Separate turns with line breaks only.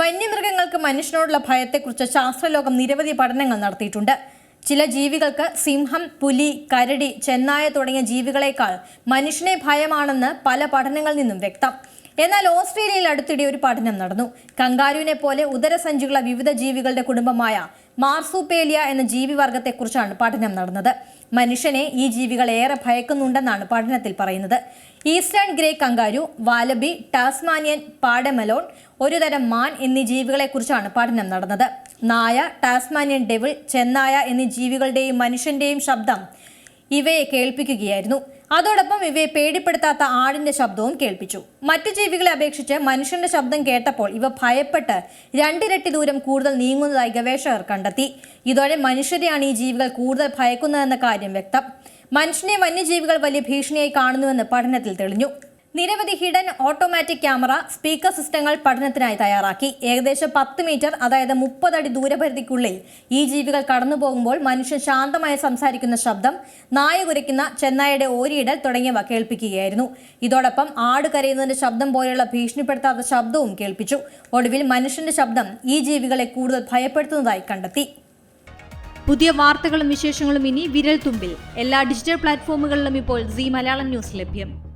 വന്യമൃഗങ്ങൾക്ക് മനുഷ്യനോടുള്ള ഭയത്തെക്കുറിച്ച് ശാസ്ത്രലോകം നിരവധി പഠനങ്ങൾ നടത്തിയിട്ടുണ്ട്. ചില ജീവികൾക്ക് സിംഹം പുലി കരടി ചെന്നായ തുടങ്ങിയ ജീവികളേക്കാൾ മനുഷ്യനെ ഭയമാണെന്ന് പല പഠനങ്ങളിൽ നിന്നും വ്യക്തം. എന്നാൽ ഓസ്ട്രേലിയയിൽ അടുത്തിടെ ഒരു പഠനം നടന്നു. കങ്കാരുവിനെ പോലെ ഉദരസഞ്ചികളുള്ള വിവിധ ജീവികളുടെ കുടുംബമായ മാർസുപേലിയ എന്ന ജീവിവർഗത്തെക്കുറിച്ചാണ് പഠനം നടന്നത്. മനുഷ്യനെ ഈ ജീവികൾ ഏറെ ഭയക്കുന്നുണ്ടെന്നാണ് പഠനത്തിൽ പറയുന്നത്. Eastern grey kangaroo wallaby Tasmanian pademelon ഒരുതരം മാൻ എന്നീ ജീവികളെക്കുറിച്ചാണ് പഠനം നടന്നത്. നായ ടാസ്മാനിയൻ ഡെവിൾ ചെന്നായ എന്നീ ജീവികളുടെയും മനുഷ്യന്റെയും ശബ്ദം ഇവയെ കേൾപ്പിക്കുകയായിരുന്നു. അതോടൊപ്പം ഇവയെ പേടിപ്പെടുത്താത്ത ആടിന്റെ ശബ്ദവും കേൾപ്പിച്ചു. മറ്റു ജീവികളെ അപേക്ഷിച്ച് മനുഷ്യന്റെ ശബ്ദം കേട്ടപ്പോൾ ഇവ ഭയപ്പെട്ട് രണ്ടിരട്ടി ദൂരം കൂടുതൽ നീങ്ങുന്നതായി ഗവേഷകർ കണ്ടെത്തി. ഇതോടെ മനുഷ്യരെയാണ് ഈ ജീവികൾ കൂടുതൽ ഭയക്കുന്നതെന്ന കാര്യം വ്യക്തം. മനുഷ്യനെ വന്യജീവികൾ വലിയ ഭീഷണിയായി കാണുന്നുവെന്ന് പഠനത്തിൽ തെളിഞ്ഞു. നിരവധി ഹിഡൻ ഓട്ടോമാറ്റിക് ക്യാമറ സ്പീക്കർ സിസ്റ്റങ്ങൾ പഠനത്തിനായി തയ്യാറാക്കി. ഏകദേശം പത്ത് മീറ്റർ അതായത് മുപ്പതടി ദൂരപരിധിക്കുള്ളിൽ ഈ ജീവികൾ കടന്നു പോകുമ്പോൾ മനുഷ്യൻ ശാന്തമായി സംസാരിക്കുന്ന ശബ്ദം നായ കുരയ്ക്കുന്ന ചെന്നായയുടെ ഓരിയിടൽ തുടങ്ങിയവ കേൾപ്പിക്കുകയായിരുന്നു. ഇതോടൊപ്പം ആട് കരയുന്നതിന്റെ ശബ്ദം പോലെയുള്ള ഭീഷണിപ്പെടുത്താത്ത ശബ്ദവും കേൾപ്പിച്ചു. ഒടുവിൽ മനുഷ്യന്റെ ശബ്ദം ഈ ജീവികളെ കൂടുതൽ ഭയപ്പെടുത്തുന്നതായി കണ്ടെത്തി.
പുതിയ വാർത്തകളും വിശേഷങ്ങളും ഇനി വിരൽ തുമ്പിൽ എല്ലാ ഡിജിറ്റൽ പ്ലാറ്റ്ഫോമുകളിലും ഇപ്പോൾ സി മലയാളം ന്യൂസ് ലഭ്യം.